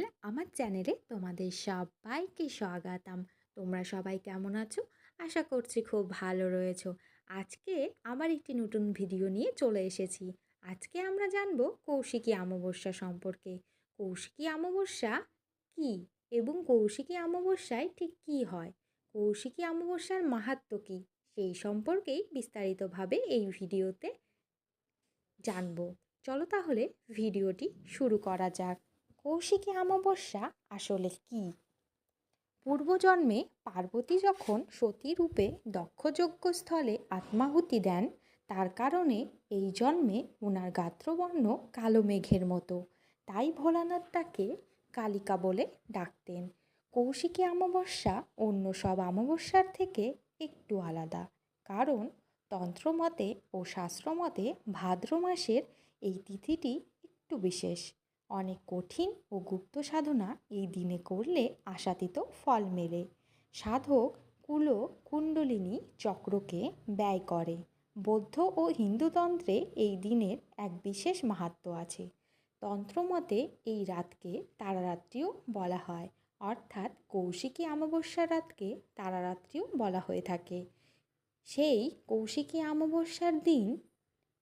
Channel, আমার চ্যানেলে তোমাদের সবাইকে স্বাগতম। তোমরা সবাই কেমন আছো? আশা করছি খুব ভালো রয়েছো। আজকে আবার একটি নতুন ভিডিও নিয়ে চলে এসেছি। আজকে আমরা জানব কৌশিকী অমাবস্যা সম্পর্কে। কৌশিকী অমাবস্যা কী এবং কৌশিকী অমাবস্যায় ঠিক কী হয়? কৌশিকী অমাবস্যার মাহাত্ম কী? সেই সম্পর্কেই বিস্তারিতভাবে এই ভিডিওতে জানব। চলো তাহলে ভিডিওটি শুরু করা যাক। কৌশিকী অমাবস্যা আসলে কি? পূর্বজন্মে পার্বতী যখন সতী রূপে দক্ষযজ্ঞ স্থলে আত্মাহুতি দেন, তার কারণে এই জন্মে ওনার গাত্রবর্ণ কালো মেঘের মতো। তাই ভোলানাথ তাকে কালিকা বলে ডাকতেন। কৌশিকী অমাবস্যা অন্য সব অমাবস্যার থেকে একটু আলাদা। কারণ তন্ত্রমতে ও শাস্ত্রমতে ভাদ্র মাসের এই তিথিটি একটু বিশেষ। অনেক কঠিন ও গুপ্ত সাধনা এই দিনে করলে আশাতীত ফল মেলে। সাধক কুলো কুণ্ডলিনী চক্রকে ব্যয় করে। বৌদ্ধ ও হিন্দুতন্ত্রে এই দিনের এক বিশেষ মাহাত্ম্য আছে। তন্ত্রমতে এই রাতকে তারারাত্রিও বলা হয়। অর্থাৎ কৌশিকী অমাবস্যা রাতকে তারারাত্রিও বলা হয়ে থাকে। সেই কৌশিকী অমাবস্যার দিন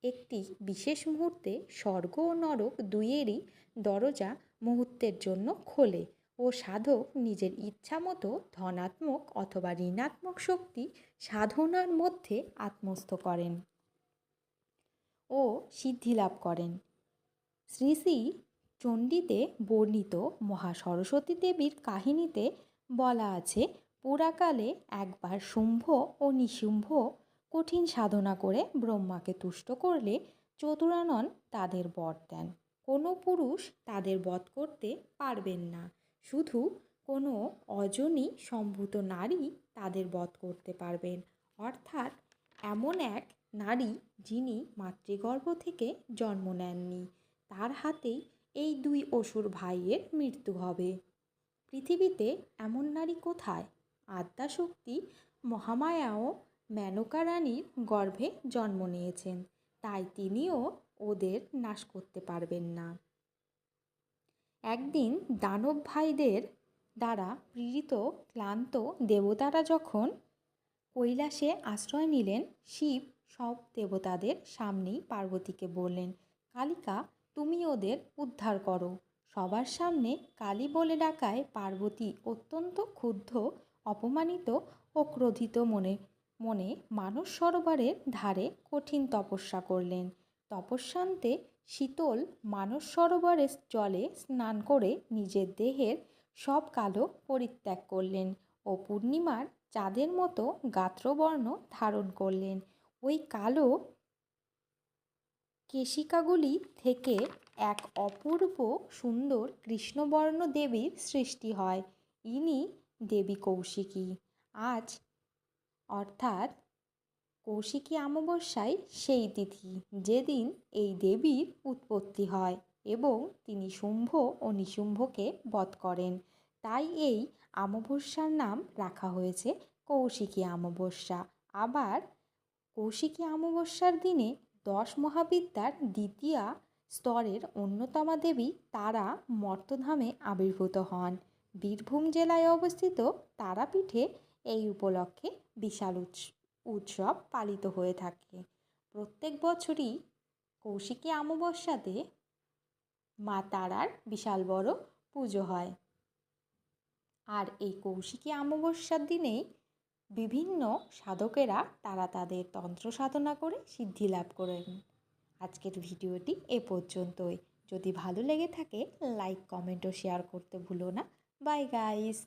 একটি বিশেষ মুহূর্তে স্বর্গ ও নরক দুইয়েরই দরজা মুহূর্তের জন্য খোলে ও সাধক নিজের ইচ্ছা মতো ধনাত্মক অথবা ঋণাত্মক শক্তি সাধনার মধ্যে আত্মস্থ করেন ও সিদ্ধি লাভ করেন। শ্রী শ্রী চণ্ডীতে বর্ণিত মহা সরস্বতী দেবীর কাহিনীতে বলা আছে, পুরাকালে একবার শুম্ভ ও নিশুম্ভ কঠিন সাধনা করে ব্রহ্মাকে তুষ্ট করলে চতুরানন তাদের বর দেন। কোনো পুরুষ তাদের বধ করতে পারবেন না। শুধু কোনো অজনী সম্ভূত নারী তাদের বধ করতে পারবেন। অর্থাৎ এমন এক নারী যিনি মাতৃগর্ভ থেকে জন্ম নেননি, তার হাতেই এই দুই অসুর ভাইয়ের মৃত্যু হবে। পৃথিবীতে এমন নারী কোথায়? আদ্যাশক্তি, মহামায়াও মেনকা রানীর গর্ভে জন্ম নিয়েছেন, তাই তিনিও ওদের নাশ করতে পারবেন না। একদিন দানব ভাইদের দ্বারা পীড়িত ক্লান্ত দেবতারা যখন কৈলাসে আশ্রয় নিলেন, শিব সব দেবতাদের সামনেই পার্বতীকে বললেন, কালিকা, তুমি ওদের উদ্ধার করো। সবার সামনে কালী বলে ডাকায় পার্বতী অত্যন্ত ক্ষুব্ধ, অপমানিত ও ক্রোধিত মনে মনে মানস সরোবরের ধারে কঠিন তপস্যা করলেন। তপস্যান্তে শীতল মানস সরোবরের জলে স্নান করে নিজের দেহের সব কালো পরিত্যাগ করলেন ও পূর্ণিমার চাঁদের মতো গাত্রবর্ণ ধারণ করলেন। ওই কালো কেশিকাগুলি থেকে এক অপূর্ব সুন্দর কৃষ্ণবর্ণ দেবীর সৃষ্টি হয়। ইনি দেবী কৌশিকী। আজ অর্থাৎ কৌশিকী অমাবস্যায় সেই তিথি, যেদিন এই দেবীর উৎপত্তি হয় এবং তিনি শুম্ভ ও নিশুম্ভকে বধ করেন। তাই এই অমাবস্যার নাম রাখা হয়েছে কৌশিকী অমাবস্যা। আবার কৌশিকী অমাবস্যার দিনে দশ মহাবিদ্যার দ্বিতীয়া স্তরের অন্যতমা দেবী তারা মর্তধামে আবির্ভূত হন। বীরভূম জেলায় অবস্থিত তারাপীঠে এই উপলক্ষে বিশাল উৎসব পালিত হয়ে থাকে। প্রত্যেক বছরই কৌশিকী অমাবস্যাতে মা তারার বিশাল বড় পুজো হয়। আর এই কৌশিকী অমাবস্যার দিনেই বিভিন্ন সাধকেরা তারা তাদের তন্ত্র সাধনা করে সিদ্ধি লাভ করেন। আজকের ভিডিওটি এ পর্যন্তই। যদি ভালো লেগে থাকে লাইক কমেন্ট ও শেয়ার করতে ভুলো না। Bye guys